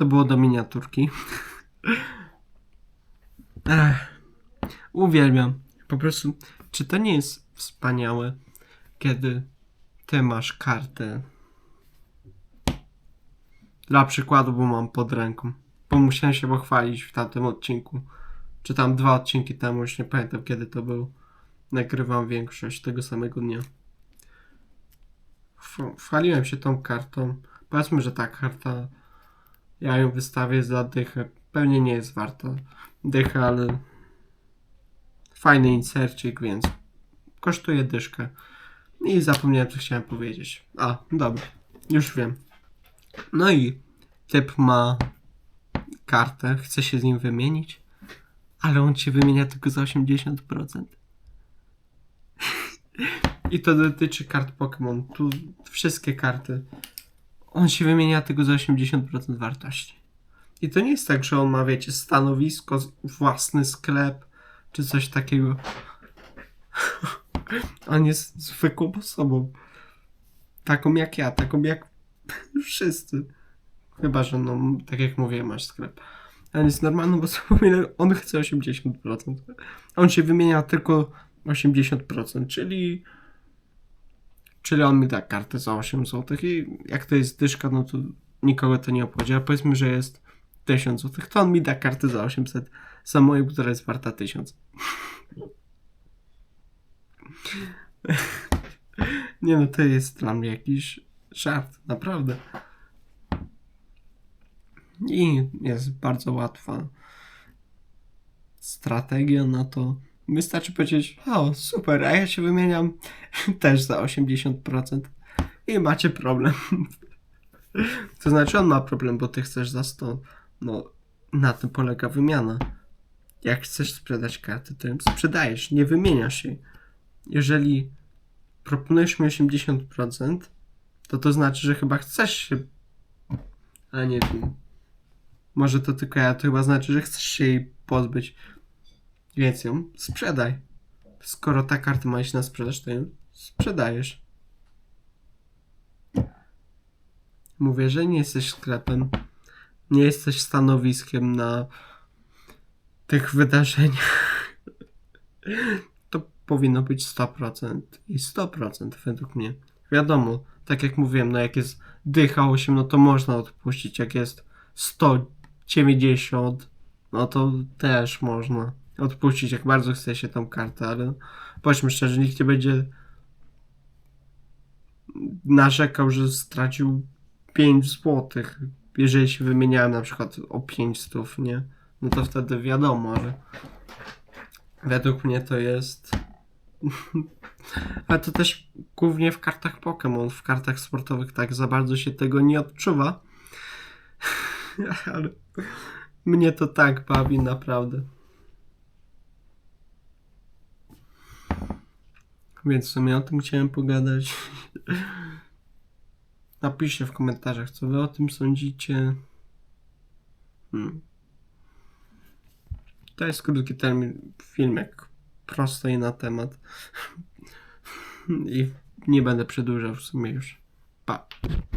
To było do miniaturki. Ech, uwielbiam. Po prostu, czy to nie jest wspaniałe, kiedy ty masz kartę? Dla przykładu, bo mam pod ręką. Bo musiałem się pochwalić w tamtym odcinku. Czy tam dwa odcinki temu, już nie pamiętam kiedy to był. Nagrywam większość tego samego dnia. Chwaliłem się tą kartą. Powiedzmy, że ta karta, ja ją wystawię za dychę. Pewnie nie jest warta dychę, ale fajny insercik, więc kosztuje dyszkę. I zapomniałem, co chciałem powiedzieć. A, dobra, już wiem. No i typ ma kartę, chce się z nim wymienić, ale on się wymienia tylko za 80%. I to dotyczy kart Pokémon. Tu wszystkie karty. On się wymienia tylko za 80% wartości. I to nie jest tak, że on ma, wiecie, stanowisko, własny sklep, czy coś takiego. on jest zwykłą osobą. Taką jak ja, taką jak wszyscy. Chyba, że no, tak jak mówię, masz sklep. On jest normalną osobą, ile on chce 80%. On się wymienia tylko 80%, czyli czyli on mi da kartę za 8 zł i jak to jest dyszka, no to nikogo to nie obchodzi. A powiedzmy, że jest 1000 zł, to on mi da kartę za 800 za moją, która jest warta 1000. nie no, to jest dla mnie jakiś żart, naprawdę. I jest bardzo łatwa strategia na to. Wystarczy powiedzieć, o super, a ja się wymieniam też za 80%. I macie problem. to znaczy on ma problem, bo ty chcesz za 100. No, na tym polega wymiana. Jak chcesz sprzedać karty, to ją sprzedajesz, nie wymieniasz jej. Jeżeli proponujesz mi 80%, to to znaczy, że chyba chcesz się... A nie wiem. Może to tylko ja, to chyba znaczy, że chcesz się jej pozbyć. Więc ją sprzedaj. Skoro ta karta ma iść na sprzedaż, to ją sprzedajesz. Mówię, że nie jesteś sklepem. Nie jesteś stanowiskiem na tych wydarzeniach. To powinno być 100% i 100% według mnie. Wiadomo, tak jak mówiłem, no jak jest dycha 8, no to można odpuścić. Jak jest 190, no to też można odpuścić, jak bardzo chce się tą kartę, ale powiedzmy szczerze, nikt nie będzie narzekał, że stracił 5 złotych, jeżeli się wymieniałem na przykład o 5 stów, nie? No to wtedy wiadomo, ale według mnie to jest ale to też głównie w kartach Pokémon, w kartach sportowych tak za bardzo się tego nie odczuwa. ale mnie to tak bawi naprawdę. Więc w sumie o tym chciałem pogadać. Napiszcie w komentarzach, co wy o tym sądzicie. Hmm. To jest krótki termin, filmek prosto i na temat. I nie będę przedłużał w sumie już. Pa.